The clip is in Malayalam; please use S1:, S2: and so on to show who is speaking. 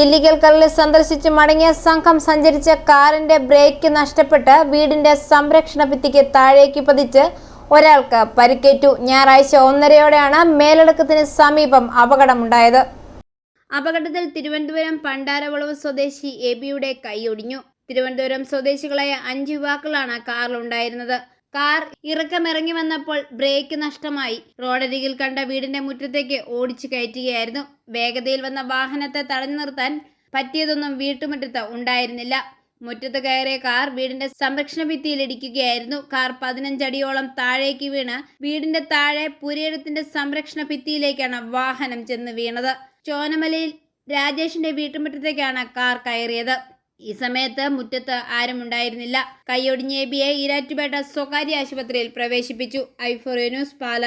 S1: ഇല്ലീഗൽ കല്ല് സന്ദർശിച്ച് മടങ്ങിയ സംഘം സഞ്ചരിച്ച കാറിന്റെ ബ്രേക്ക് നഷ്ടപ്പെട്ട് വീടിന്റെ സംരക്ഷണ ഭിത്തിക്ക് താഴേക്ക് പതിച്ച് ഒരാൾക്ക് പരിക്കേറ്റു. ഞായറാഴ്ച ഒന്നരയോടെയാണ് മേലടക്കത്തിന് സമീപം അപകടമുണ്ടായത്. അപകടത്തിൽ തിരുവനന്തപുരം പണ്ടാരവളവ് സ്വദേശി എബിയുടെ കൈയൊടിഞ്ഞു തിരുവനന്തപുരം സ്വദേശികളായ അഞ്ച് യുവാക്കളാണ് കാറിലുണ്ടായിരുന്നത്. കാർ ഇറക്കമിറങ്ങി വന്നപ്പോൾ ബ്രേക്ക് നഷ്ടമായി. റോഡരികിൽ കണ്ട വീടിന്റെ മുറ്റത്തേക്ക് ഓടിച്ചു കയറ്റുകയായിരുന്നു. വേഗതയിൽ വന്ന വാഹനത്തെ തടഞ്ഞു നിർത്താൻ പറ്റിയതൊന്നും വീട്ടുമുറ്റത്ത് ഉണ്ടായിരുന്നില്ല. മുറ്റത്ത് കയറിയ കാർ വീടിന്റെ സംരക്ഷണ ഭിത്തിയിൽ ഇടിക്കുകയായിരുന്നു. കാർ പതിനഞ്ചടിയോളം താഴേക്ക് വീണ് വീടിന്റെ താഴെ പുരയിടത്തിന്റെ സംരക്ഷണ ഭിത്തിയിലേക്കാണ് വാഹനം ചെന്ന് വീണത്. ചോനമലയിൽ രാജേഷിന്റെ വീട്ടുമുറ്റത്തേക്കാണ് കാർ കയറിയത്. ഈ സമയത്ത് മുറ്റത്ത് ആരും ഉണ്ടായിരുന്നില്ല. കൈയൊടിഞ്ഞ എബിയെ ഈരാറ്റുപേട്ട സ്വകാര്യ ആശുപത്രിയിൽ പ്രവേശിപ്പിച്ചു. ഐഫോറിയ ന്യൂസ് പാല.